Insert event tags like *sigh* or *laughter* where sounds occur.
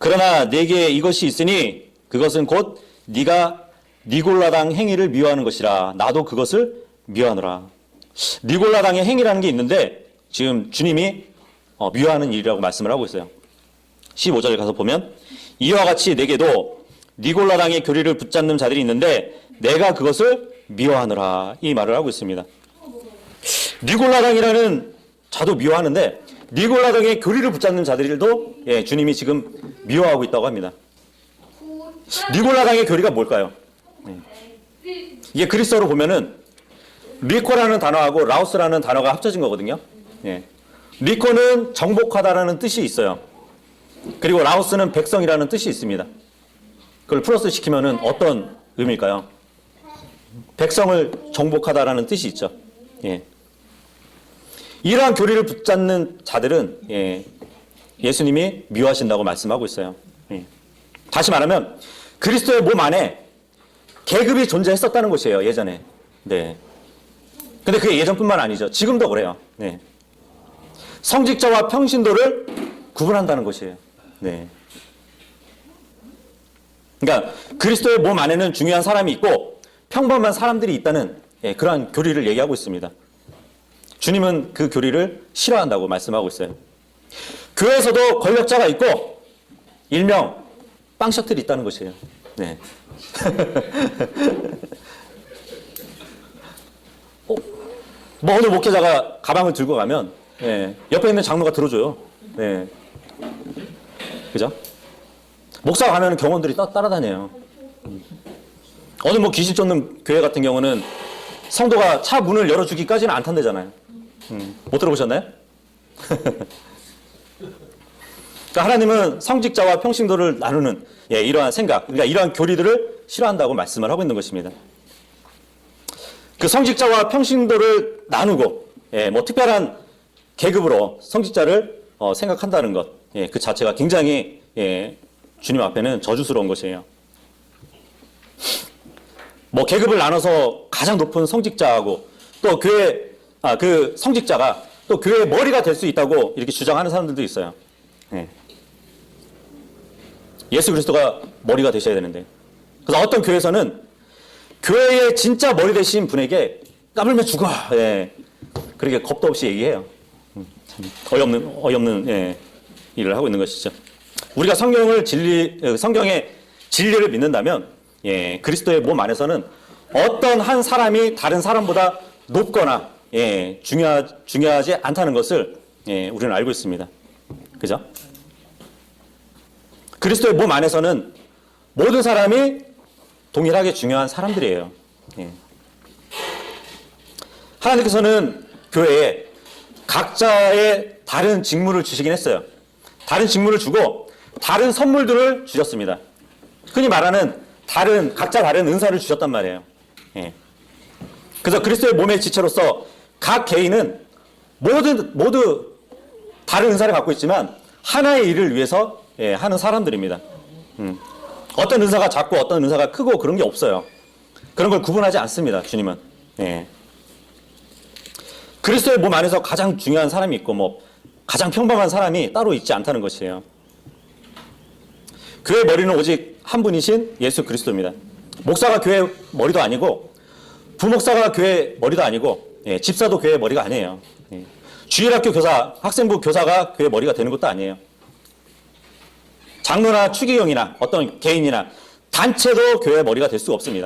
그러나 내게 이것이 있으니 그것은 곧 네가 니골라당 행위를 미워하는 것이라 나도 그것을 미워하노라. 니골라당의 행위라는 게 있는데 지금 주님이 어, 미워하는 일이라고 말씀을 하고 있어요. 15절에 가서 보면 이와 같이 내게도 니골라당의 교리를 붙잡는 자들이 있는데 내가 그것을 미워하노라 이 말을 하고 있습니다. 니골라당이라는 자도 미워하는데 니골라당의 교리를 붙잡는 자들도 예, 주님이 지금 미워하고 있다고 합니다. 니골라당의 교리가 뭘까요? 예. 이게 그리스어로 보면은 리코라는 단어하고 라오스라는 단어가 합쳐진 거거든요. 예. 리코는 정복하다라는 뜻이 있어요. 그리고 라오스는 백성이라는 뜻이 있습니다. 그걸 플러스 시키면은 어떤 의미일까요? 백성을 정복하다라는 뜻이 있죠. 예. 이러한 교리를 붙잡는 자들은 예, 예수님이 미워하신다고 말씀하고 있어요. 예. 다시 말하면 그리스도의 몸 안에 계급이 존재했었다는 것이에요. 예전에. 네. 근데 그게 예전뿐만 아니죠. 지금도 그래요. 네. 성직자와 평신도를 구분한다는 것이에요. 네. 그러니까 그리스도의 몸 안에는 중요한 사람이 있고 평범한 사람들이 있다는 예, 그러한 교리를 얘기하고 있습니다. 주님은 그 교리를 싫어한다고 말씀하고 있어요. 교회에서도 권력자가 있고 일명 빵셔틀이 있다는 것이에요. 네. *laughs* 어, 뭐 어느 목회자가 가방을 들고 가면 예, 옆에 있는 장로가 들어줘요. 네. 그죠? 목사가 가면 경원들이 따, 따라다녀요. 어느 뭐 귀신 쫓는 교회 같은 경우는 성도가 차 문을 열어주기까지는 안 탄대잖아요. 음, 못 들어보셨나요? *laughs* 그러니까 하나님은 성직자와 평신도를 나누는 예, 이러한 생각, 그러니까 이러한 교리들을 싫어한다고 말씀을 하고 있는 것입니다. 그 성직자와 평신도를 나누고 예, 뭐 특별한 계급으로 성직자를 어, 생각한다는 것, 예, 그 자체가 굉장히 예, 주님 앞에는 저주스러운 것이에요. 뭐 계급을 나눠서 가장 높은 성직자하고 또 교회 아, 그 성직자가 또 교회의 머리가 될 수 있다고 이렇게 주장하는 사람들도 있어요. 예. 예수 그리스도가 머리가 되셔야 되는데. 그래서 어떤 교회에서는 교회의 진짜 머리 되신 분에게 까불면 죽어. 예. 그렇게 겁도 없이 얘기해요. 음, 참 어이없는 어이없는 예, 일을 하고 있는 것이죠. 우리가 성경을 진리 어, 성경의 진리를 믿는다면 예, 그리스도의 몸 안에서는 어떤 한 사람이 다른 사람보다 높거나 예, 중요하, 중요하지 않다는 것을 예, 우리는 알고 있습니다. 그죠? 그리스도의 몸 안에서는 모든 사람이 동일하게 중요한 사람들이에요. 예. 하나님께서는 교회에 각자의 다른 직무를 주시긴 했어요. 다른 직무를 주고 다른 선물들을 주셨습니다. 흔히 말하는 다른 각자 다른 은사를 주셨단 말이에요. 예. 그래서 그리스도의 몸의 지체로서 각 개인은 모두 모두 다른 은사를 갖고 있지만 하나의 일을 위해서 예, 하는 사람들입니다. 음. 어떤 은사가 작고 어떤 은사가 크고 그런 게 없어요. 그런 걸 구분하지 않습니다. 주님은. 예. 그리스도의 몸 안에서 가장 중요한 사람이 있고 뭐 가장 평범한 사람이 따로 있지 않다는 것이에요. 교회 머리는 오직 한 분이신 예수 그리스도입니다. 목사가 교회 머리도 아니고 부목사가 교회 머리도 아니고 예, 집사도 교회 머리가 아니에요. 예. 주일학교 교사, 학생부 교사가 교회 머리가 되는 것도 아니에요. 장로나 추기경이나 어떤 개인이나 단체도 교회 머리가 될 수가 없습니다.